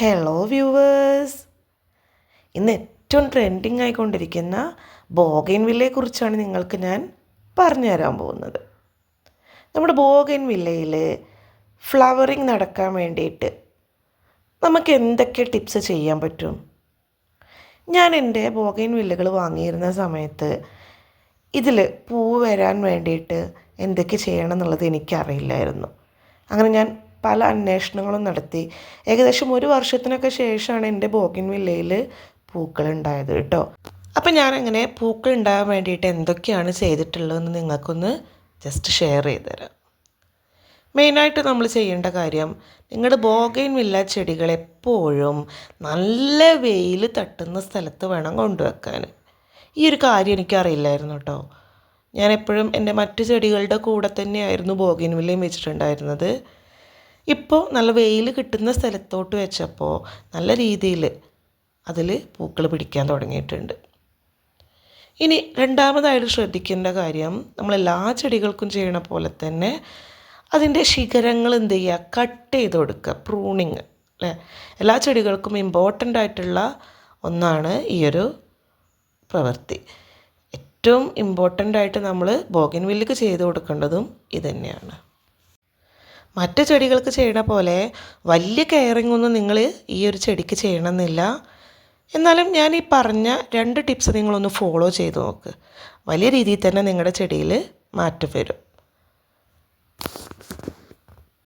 Hello viewers ഇന്ന് ഏറ്റവും trending ആയിക്കൊണ്ടിരിക്കുന്ന ബോഗൈൻ വില്ലയെക്കുറിച്ചാണ് നിങ്ങൾക്ക് ഞാൻ പറഞ്ഞു തരാൻ പോകുന്നത്. നമ്മുടെ ബോഗൈൻ വില്ലയിൽ ഫ്ലവറിങ് നടക്കാൻ വേണ്ടിയിട്ട് നമുക്ക് എന്തൊക്കെ ടിപ്സ് ചെയ്യാൻ പറ്റും? ഞാൻ എന്റെ ബോഗൈൻ വില്ലകൾ വാങ്ങിയിരുന്ന സമയത്ത് ഇതിൽ പൂ വരാൻ വേണ്ടിയിട്ട് എന്തൊക്കെ ചെയ്യണം എന്നുള്ളത് എനിക്കറിയില്ലായിരുന്നു. അങ്ങനെ ഞാൻ പല അന്വേഷണങ്ങളും നടത്തി. ഏകദേശം ഒരു വർഷത്തിനൊക്കെ ശേഷമാണ് എന്റെ ബോഗിൻ വില്ലയിൽ പൂക്കൾ ഉണ്ടായത് കേട്ടോ. അപ്പം ഞാനങ്ങനെ പൂക്കൾ ഉണ്ടാകാൻ വേണ്ടിയിട്ട് എന്തൊക്കെയാണ് ചെയ്തിട്ടുള്ളതെന്ന് നിങ്ങൾക്കൊന്ന് ജസ്റ്റ് ഷെയർ ചെയ്ത് തരാം മെയിനായിട്ട് നമ്മൾ ചെയ്യേണ്ട കാര്യം നിങ്ങളുടെ ബോഗൈൻ വില്ല ചെടികൾ എപ്പോഴും നല്ല വെയിൽ തട്ടുന്ന സ്ഥലത്ത് വേണം കൊണ്ടുവെക്കാൻ. ഈ ഒരു കാര്യം എനിക്കറിയില്ലായിരുന്നു കേട്ടോ. ഞാൻ എപ്പോഴും എന്റെ മറ്റു ചെടികളുടെ കൂടെ തന്നെയായിരുന്നു ബോഗിൻ വില്ലയും വെച്ചിട്ടുണ്ടായിരുന്നത്. ഇപ്പോൾ നല്ല വെയിൽ കിട്ടുന്ന സ്ഥലത്തോട്ട് വെച്ചപ്പോൾ നല്ല രീതിയിൽ അതിൽ പൂക്കൾ പിടിക്കാൻ തുടങ്ങിയിട്ടുണ്ട്. ഇനി രണ്ടാമതായിട്ട് ശ്രദ്ധിക്കേണ്ട കാര്യം നമ്മൾ എല്ലാ ചെടികൾക്കും ചെയ്യണ പോലെ തന്നെ അതിന്റെ ശിഖരങ്ങൾ എന്ത് ചെയ്യുക? കട്ട് ചെയ്ത് കൊടുക്കുക. പ്രൂണിങ് അല്ലേ? എല്ലാ ചെടികൾക്കും ഇമ്പോർട്ടന്റ് ആയിട്ടുള്ള ഒന്നാണ് ഈ ഒരു പ്രവൃത്തി. ഏറ്റവും ഇമ്പോർട്ടന്റ് ആയിട്ട് നമ്മൾ ബോഗിൻ വില്ലിക്ക് ചെയ്ത് കൊടുക്കേണ്ടതും ഇതുതന്നെയാണ് മറ്റ് ചെടികൾക്ക് ചെയ്യണ പോലെ വലിയ കെയറിംഗ് ഒന്നും നിങ്ങൾ ഈ ഒരു ചെടിക്ക് ചെയ്യണമെന്നില്ല. എന്നാലും ഞാൻ ഈ പറഞ്ഞ രണ്ട് ടിപ്സ് നിങ്ങളൊന്ന് ഫോളോ ചെയ്ത് നോക്ക്. വലിയ രീതിയിൽ തന്നെ നിങ്ങളുടെ ചെടിയിൽ മാറ്റം വരും.